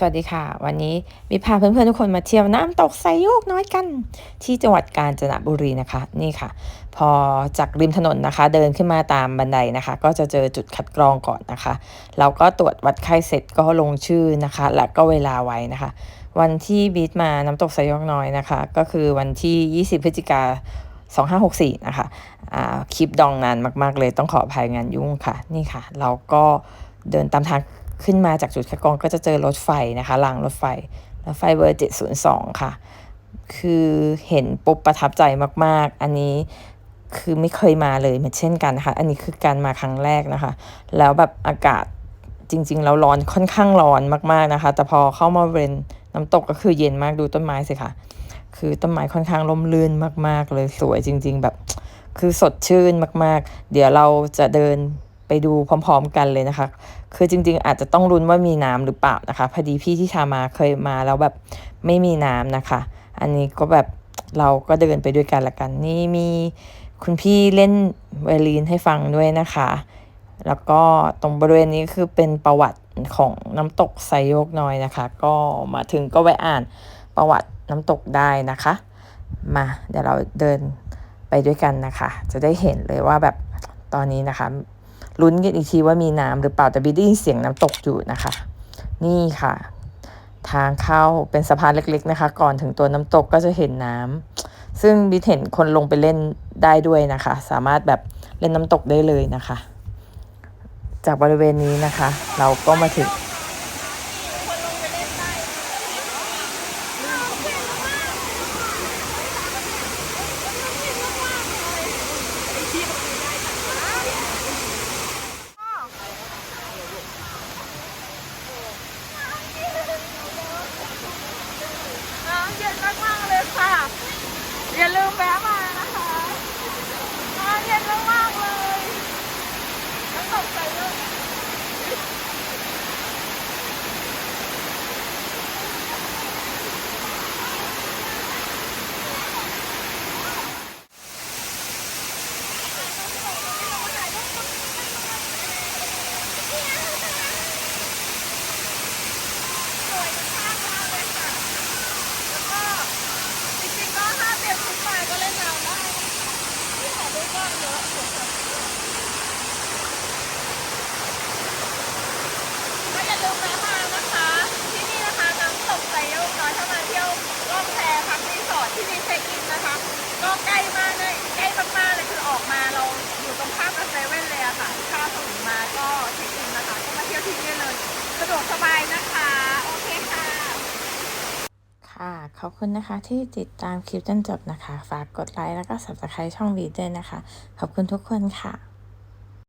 สวัสดีค่ะ วันนี้มีพาเพื่อนๆทุกคนมาเที่ยวน้ำตกไซโยกน้อยกัน ที่จังหวัดกาญจนบุรีนะคะ นี่ค่ะ พอจากริมถนนนะคะ เดินขึ้นมาตามบันไดนะคะ ก็จะเจอจุดคัดกรองก่อนนะคะเราก็ตรวจวัดไข้เสร็จก็ลงชื่อนะคะ และก็เวลาไว้นะคะ วันที่บีทมาน้ำตกไซโยกน้อยนะคะ ก็คือวันที่ 20 พฤศจิกา2564 นะคะอ่าคลิปดองนานมากๆเลยต้องขออภัยงานยุ่งค่ะ นี่ค่ะ เราก็เดินตามทาง ขึ้นมาจากจุดคัดกรองก็จะเจอรถไฟนะคะรางรถไฟรถไฟเบอร์702 ค่ะ คือเห็นปุ๊บประทับใจมากๆ อันนี้คือไม่เคยมาเลยเหมือนเช่นกันนะคะ อันนี้คือการมาครั้งแรกนะคะ แล้วแบบอากาศจริง ๆ แล้วร้อนค่อนข้างร้อนมากๆนะคะ แต่พอเข้ามาเรนน้ำตกก็คือเย็นมากดูต้นไม้สิค่ะ คือต้นไม้ค่อนข้างร่มรื่นมาก ๆ เลยสวยจริง ๆ แบบ คือสดชื่นมาก ๆ เดี๋ยวเราจะเดิน ไปดูพร้อม ๆ กันเลยนะคะ คือจริง ๆ อาจจะต้องรุ้นว่ามีน้ำหรือเปล่านะคะ พอดีพี่ที่ทามาเคยมาแล้วแบบไม่มีน้ำนะคะ อันนี้ก็แบบเราก็เดินไปด้วยกันละกัน นี่มีคุณพี่เล่นไวโอลินให้ฟังด้วยนะคะ แล้วก็ตรงบริเวณนี้คือเป็นประวัติของน้ำตกไซโยกน้อยนะคะ ก็มาถึงก็ไปอ่านประวัติน้ำตกได้นะคะ มาเดี๋ยวเราเดินไปด้วยกันนะคะ จะได้เห็นเลยว่าแบบตอนนี้นะคะ ลุ้นกันอีกทีว่ามีน้ำหรือเปล่าแต่บีได้ยินเสียงน้ำตกอยู่นะคะ นี่ค่ะ ทางเข้าเป็นสะพานเล็กๆนะคะ ก่อนถึงตัวน้ำตกก็จะเห็นน้ำซึ่งบีเห็นคนลงไปเล่นได้ด้วยนะคะ สามารถแบบเล่นน้ำตกได้เลยนะคะ จากบริเวณนี้นะคะ เราก็มาถึงำเย็นมากๆเลยค่ะ อย่าลืมแวะมานะคะน้ำเย็นมากๆเลยน้ำตกใจเลย สวยมากๆเลยค่ะ แล้วก็จริงๆก็ถ้าเตรียมชุดมาก็เล่นน้ำได้นะคะที่ถ่ายรูปก็เยอะสวยจังก็อย่าลืมแวะมานะคะ ที่นี่นะคะน้ำตกไซโยกน้อยถ้ามาเที่ยวล่องแพพักรีสอร์ทที่นี่เช็คอินนะคะ ก็ใกล้มากเลยใกล้มากๆเลยคือออกมาเราอยู่ตรงข้ามกับเซเว่นเลยอะค่ะข้ามถนนมาก็เช็คอินนะคะ ก็มาเที่ยวที่นี่เลย สะด วกสบายนะคะ โอเคค่ะ ค่ะ ขอบคุณนะคะที่ติดตามคลิปจนจบนะคะ ฝากกดไลค์แล้วก็ subscribe ช่องวีด้วยนะคะ ขอบคุณทุกคนค่ะ